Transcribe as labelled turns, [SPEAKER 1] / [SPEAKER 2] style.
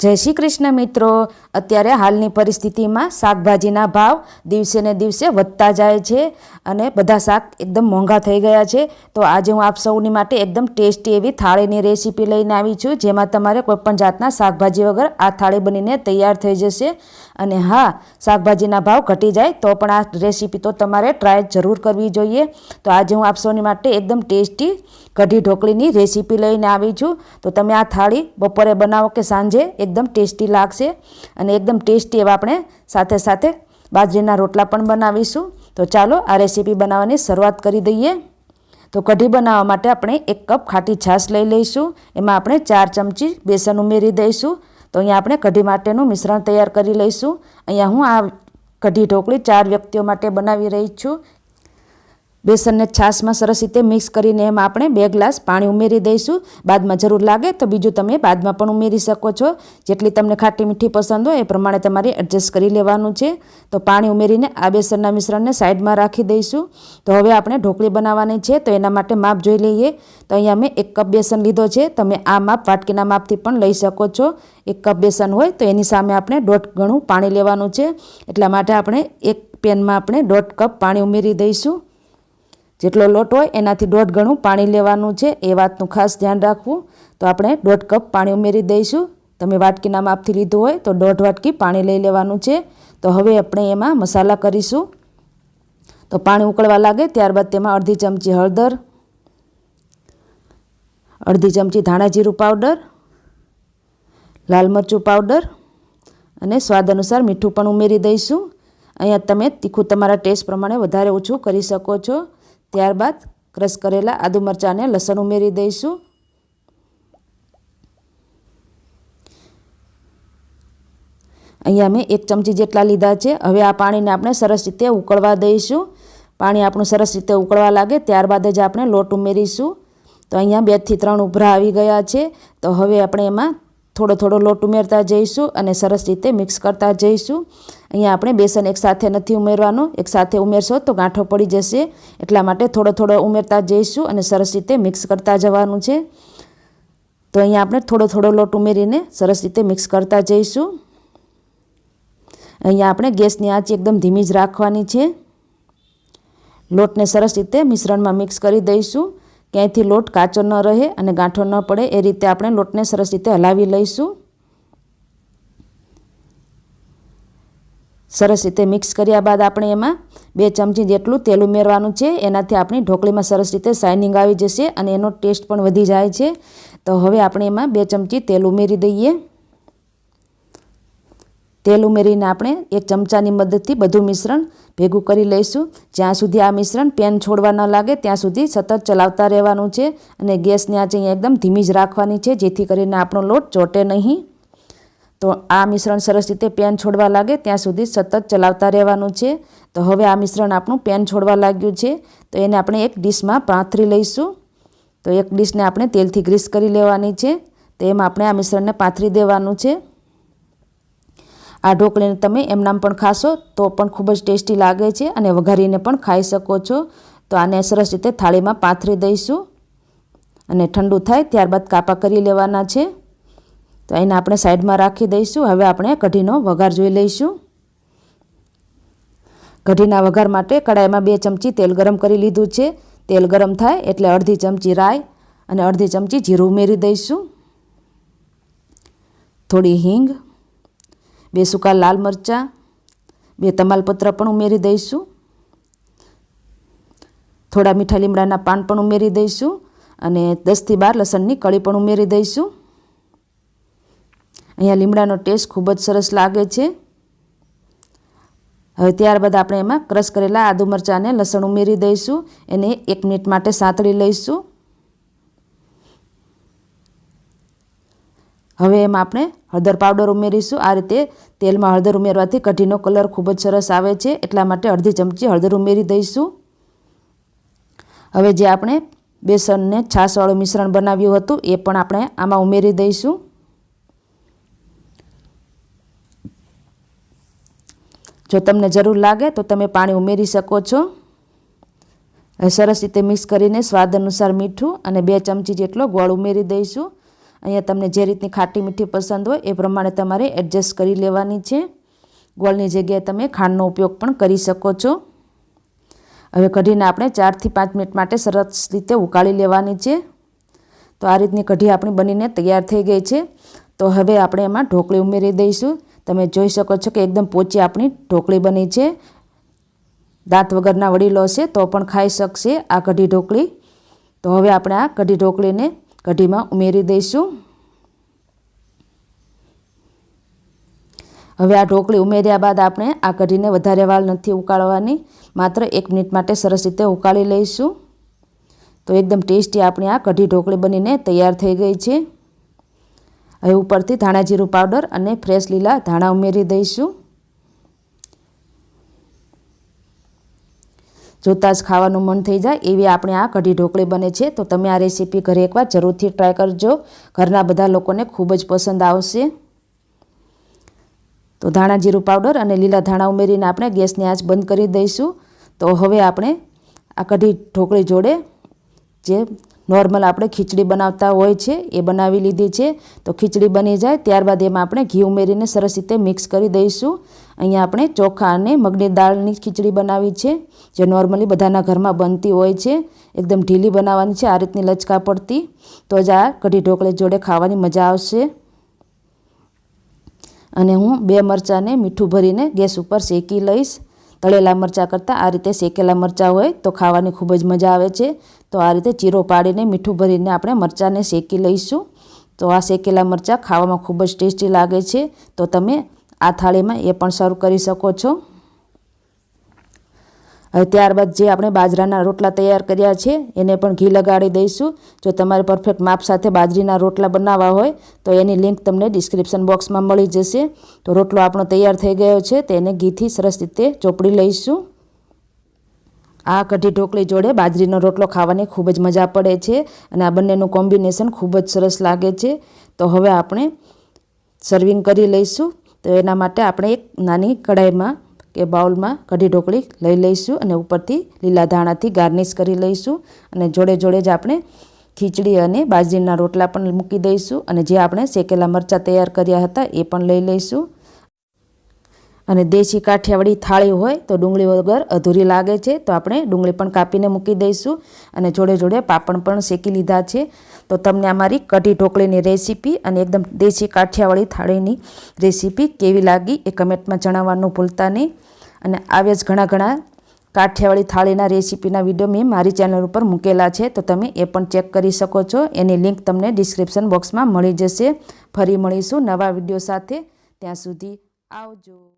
[SPEAKER 1] જય શ્રી કૃષ્ણ મિત્રો. અત્યારે હાલની પરિસ્થિતિમાં શાકભાજીના ભાવ દિવસે ને દિવસે વધતા જાય છે અને બધા શાક એકદમ મોંઘા થઈ ગયા છે. તો આજે હું આપ સૌની માટે એકદમ ટેસ્ટી એવી થાળીની રેસીપી લઈને આવી છું, જેમાં તમારે કોઈપણ જાતના શાકભાજી વગર આ થાળી બનીને તૈયાર થઈ જશે. અને હા, શાકભાજીના ભાવ ઘટી જાય તો પણ આ રેસીપી તો તમારે ટ્રાય જરૂર કરવી જોઈએ. તો આજે હું આપ સૌની માટે એકદમ ટેસ્ટી કઢી ઢોકળીની રેસીપી લઈને આવી છું. તો તમે આ થાળી બપોરે બનાવો કે સાંજે, એકદમ ટેસ્ટી લાગશે. અને એકદમ ટેસ્ટી એવા આપણે સાથે સાથે બાજરીના રોટલા પણ બનાવીશું. તો ચાલો આ રેસીપી બનાવવાની શરૂઆત કરી દઈએ. તો કઢી બનાવવા માટે આપણે એક કપ ખાટી છાશ લઈ લઈશું. એમાં આપણે ચાર ચમચી બેસન ઉમેરી દઈશું. તો અહીંયા આપણે કઢી માટેનું મિશ્રણ તૈયાર કરી લઈશું. અહીંયા હું આ કઢી ઢોકળી ચાર વ્યક્તિઓ માટે બનાવી રહી છું. બેસનને છાશમાં સરસ રીતે મિક્સ કરીને એમાં આપણે બે ગ્લાસ પાણી ઉમેરી દઈશું. બાદમાં જરૂર લાગે તો બીજું તમે બાદમાં પણ ઉમેરી શકો છો. જેટલી તમને ખાટી મીઠી પસંદ હોય એ પ્રમાણે તમારે એડજસ્ટ કરી લેવાનું છે. તો પાણી ઉમેરીને આ બેસનના મિશ્રણને સાઈડમાં રાખી દઈશું. તો હવે આપણે ઢોકળી બનાવવાની છે તો એના માટે માપ જોઈ લઈએ. તો અહીંયા મેં એક કપ બેસન લીધો છે. તમે આ માપ વાટકીના માપથી પણ લઈ શકો છો. એક કપ બેસન હોય તો એની સામે આપણે દોઢ ગણું પાણી લેવાનું છે. એટલા માટે આપણે એક પેનમાં આપણે દોઢ કપ પાણી ઉમેરી દઈશું. જેટલો લોટ હોય એનાથી દોઢ ગણું પાણી લેવાનું છે. એ વાતનું ખાસ ધ્યાન રાખવું. તો આપણે દોઢ કપ પાણી ઉમેરી દઈશું. તમે વાટકીના માપથી લીધું હોય તો દોઢ વાટકી પાણી લઈ લેવાનું છે. તો હવે આપણે એમાં મસાલા કરીશું. તો પાણી ઉકળવા લાગે ત્યારબાદ તેમાં અડધી ચમચી હળદર, અડધી ચમચી ધાણા જીરું પાવડર, લાલ મરચું પાવડર અને સ્વાદ અનુસાર મીઠું પણ ઉમેરી દઈશું. અહીંયા તમે તીખું તમારા ટેસ્ટ પ્રમાણે વધારે ઓછું કરી શકો છો. ત્યારબાદ ક્રશ કરેલા આદુ મરચાંને લસણ ઉમેરી દઈશું. અહીંયા મેં એક ચમચી જેટલા લીધા છે. હવે આ પાણીને આપણે સરસ રીતે ઉકળવા દઈશું. પાણી આપણું સરસ રીતે ઉકળવા લાગે ત્યારબાદ જ આપણે લોટ ઉમેરીશું. તો અહીંયા બેથી ત્રણ ઉભરા આવી ગયા છે. તો હવે આપણે એમાં થોડો થોડો લોટ ઉમેરતા જઈશું અને સરસ રીતે મિક્સ કરતા જઈશું. અહીંયા આપણે બેસન એકસાથે નથી ઉમેરવાનું. એકસાથે ઉમેરશો તો ગાંઠો પડી જશે. એટલા માટે થોડો થોડો ઉમેરતા જઈશું અને સરસ રીતે મિક્સ કરતા જવાનું છે. તો અહીંયા આપણે થોડો થોડો લોટ ઉમેરીને સરસ રીતે મિક્સ કરતા જઈશું. અહીંયા આપણે ગેસની આંચ એકદમ ધીમી જ રાખવાની છે. લોટને સરસ રીતે મિશ્રણમાં મિક્સ કરી દઈશું. ક્યાંયથી લોટ કાચો ન રહે અને ગાંઠો ન પડે, એ રીતે આપણે લોટને સરસ રીતે હલાવી લઈશું. સરસ રીતે મિક્સ કર્યા બાદ આપણે એમાં બે ચમચી જેટલું તેલ ઉમેરવાનું છે. એનાથી આપણી ઢોકળીમાં સરસ રીતે શાઇનિંગ આવી જશે અને એનો ટેસ્ટ પણ વધી જાય છે. તો હવે આપણે એમાં બે ચમચી તેલ ઉમેરી દઈએ. તેલ ઉમેરીને આપણે એક ચમચાની મદદથી બધું મિશ્રણ ભેગું કરી લઈશું. જ્યાં સુધી આ મિશ્રણ પેન છોડવા ન લાગે, ત્યાં સુધી સતત ચલાવતા રહેવાનું છે અને ગેસની આંચ અહીંયા એકદમ ધીમી જ રાખવાની છે, જેથી કરીને આપણો લોટ ચોટે નહીં. તો આ મિશ્રણ સરસ રીતે પેન છોડવા લાગે, ત્યાં સુધી સતત ચલાવતા રહેવાનું છે. તો હવે આ મિશ્રણ આપણું પેન છોડવા લાગ્યું છે. તો એને આપણે એક ડીશમાં પાથરી લઈશું. તો એક ડીશને આપણે તેલથી ગ્રીસ કરી લેવાની છે. તો એમાં આપણે આ મિશ્રણને પાથરી દેવાનું છે. આ ઢોકળીને તમે એમનામ પણ ખાશો તો પણ ખૂબ જ ટેસ્ટી લાગે છે અને વઘારીને પણ ખાઈ શકો છો. તો આને સરસ રીતે થાળીમાં પાથરી દઈશું. અને ઠંડુ થાય ત્યારબાદ કાપા કરી લેવાના છે. તો એને આપણે સાઈડમાં રાખી દઈશું. હવે આપણે કઢીનો વઘાર જોઈ લઈશું. કઢીના વઘાર માટે કડાઈમાં બે ચમચી તેલ ગરમ કરી લીધું છે. તેલ ગરમ થાય એટલે અડધી ચમચી રાઈ અને અડધી ચમચી જીરું ઉમેરી દઈશું. થોડી હિંગ બે સૂકા લાલ મરચાં, બે તમાલપત્ર પણ ઉમેરી દઈશું. થોડા મીઠા લીમડાના પાન પણ ઉમેરી દઈશું અને દસથી બાર લસણની કળી પણ ઉમેરી દઈશું. અહીંયા લીમડાનો ટેસ્ટ ખૂબ જ સરસ લાગે છે. હવે ત્યારબાદ આપણે એમાં ક્રશ કરેલા આદુ મરચાં અને લસણ ઉમેરી દઈશું. એને એક મિનિટ માટે સાંતળી લઈશું. હવે એમાં આપણે હળદર પાવડર ઉમેરીશું. આ રીતે તેલમાં હળદર ઉમેરવાથી કઢીનો કલર ખૂબ જ સરસ આવે છે. એટલા માટે અડધી ચમચી હળદર ઉમેરી દઈશું. હવે જે આપણે બેસનને છાશવાળું મિશ્રણ બનાવ્યું હતું, એ પણ આપણે આમાં ઉમેરી દઈશું. જો તમને જરૂર લાગે તો તમે પાણી ઉમેરી શકો છો. સરસ રીતે મિક્સ કરીને સ્વાદ અનુસાર મીઠું અને બે ચમચી જેટલો ગોળ ઉમેરી દઈશું. અહીંયા તમને જે રીતની ખાટી મીઠી પસંદ હોય એ પ્રમાણે તમારે એડજસ્ટ કરી લેવાની છે. ગોળની જગ્યાએ તમે ખાંડનો ઉપયોગ પણ કરી શકો છો. હવે કઢીને આપણે ચારથી પાંચ મિનિટ માટે સરસ રીતે ઉકાળી લેવાની છે. તો આ રીતની કઢી આપણી બનીને તૈયાર થઈ ગઈ છે. તો હવે આપણે એમાં ઢોકળી ઉમેરી દઈશું. તમે જોઈ શકો છો કે એકદમ પોચી આપણી ઢોકળી બની છે. દાંત વગરના વડીલો છે તો પણ ખાઈ શકશે આ કઢી ઢોકળી. તો હવે આપણે આ કઢી ઢોકળીને કઢીમાં ઉમેરી દઈશું. હવે આ ઢોકળી ઉમેર્યા બાદ આપણે આ કઢીને વધારે વાળ નથી ઉકાળવાની, માત્ર એક મિનિટ માટે સરસ રીતે ઉકાળી લઈશું. તો એકદમ ટેસ્ટી આપણી આ કઢી ઢોકળી બનીને તૈયાર થઈ ગઈ છે. હવે ઉપરથી ધાણા જીરું પાવડર અને ફ્રેશ લીલા ધાણા ઉમેરી દઈશું. જોતાં જ ખાવાનું મન થઈ જાય એવી આપણે આ કઢી ઢોકળી બને છે. તો તમે આ રેસીપી ઘરે એકવાર જરૂરથી ટ્રાય કરજો. ઘરના બધા લોકોને ખૂબ જ પસંદ આવશે. તો ધાણા જીરું પાવડર અને લીલા ધાણા ઉમેરીને આપણે ગેસની આંચ બંધ કરી દઈશું. તો હવે આપણે આ કઢી ઢોકળી જોડે જે નોર્મલ આપણે ખીચડી બનાવતા હોય છે, એ બનાવી લીધી છે. તો ખીચડી બની જાય, ત્યારબાદ એમાં આપણે ઘી ઉમેરીને સરસ રીતે મિક્સ કરી દઈશું. અહીંયા આપણે ચોખા અને મગની દાળની ખીચડી બનાવી છે, જે નોર્મલી બધાના ઘરમાં બનતી હોય છે. એકદમ ઢીલી બનાવવાની છે, આ રીતની લચકા પડતી. તો જ આ કઢી ઢોકળી જોડે ખાવાની મજા આવશે. અને હું બે મરચાંને મીઠું ભરીને ગેસ ઉપર શેકી લઈશ. તળેલા મરચાં કરતાં આ રીતે શેકેલા મરચાં હોય તો ખાવાની ખૂબ જ મજા આવે છે. તો આ રીતે ચીરો પાડીને મીઠું ભરીને આપણે મરચાંને શેકી લઈશું. તો આ શેકેલા મરચાં ખાવામાં ખૂબ જ ટેસ્ટી લાગે છે. તો તમે આ થાળીમાં એ પણ સર્વ કરી શકો છો. હવે ત્યારબાદ જે આપણે બાજરાના રોટલા તૈયાર કર્યા છે, એને પણ ઘી લગાડી દઈશું. જો તમારે પરફેક્ટ માપ સાથે બાજરીના રોટલા બનાવવા હોય, તો એની લિંક તમને ડિસ્ક્રિપ્શન બોક્સમાં મળી જશે. તો રોટલો આપણો તૈયાર થઈ ગયો છે તેને ઘીથી સરસ રીતે ચોપડી લઈશું. આ કઢી ઢોકળી જોડે બાજરીનો રોટલો ખાવાની ખૂબ જ મજા પડે છે અને આ બંનેનું કોમ્બિનેશન ખૂબ જ સરસ લાગે છે. તો હવે આપણે સર્વિંગ કરી લઈશું. તો એના માટે આપણે એક નાની કઢાઈમાં કે બાઉલમાં કઢી ઢોકળી લઈ લઈશું અને ઉપરથી લીલા ધાણાથી ગાર્નિશ કરી લઈશું અને જોડે જોડે જ આપણે ખીચડી અને બાજરીના રોટલા પણ મૂકી દઈશું અને જે આપણે શેકેલા મરચાં તૈયાર કર્યા હતા એ પણ લઈ લઈશું. અને દેશી કાઠિયાવાડી થાળી હોય તો ડુંગળી વગર અધૂરી લાગે છે, તો આપણે ડુંગળી પણ કાપીને મૂકી દઈશું. અને જોડે જોડે પાપડ પણ શેકી લીધા છે. તો તમને અમારી કઢી ઢોકળીની રેસીપી અને એકદમ દેશી કાઠિયાવાડી થાળીની રેસીપી કેવી લાગી એ કમેન્ટમાં જણાવવાનું ભૂલતા નહીં. અને આવ્યા જ ઘણા ઘણા કાઠિયાવાડી થાળીના રેસીપીના વીડિયો મેં મારી ચેનલ ઉપર મૂકેલા છે, તો તમે એ પણ ચેક કરી શકો છો. એની લિંક તમને ડિસ્ક્રિપ્શન બોક્સમાં મળી જશે. ફરી મળીશું નવા વીડિયો સાથે. ત્યાં સુધી આવજો.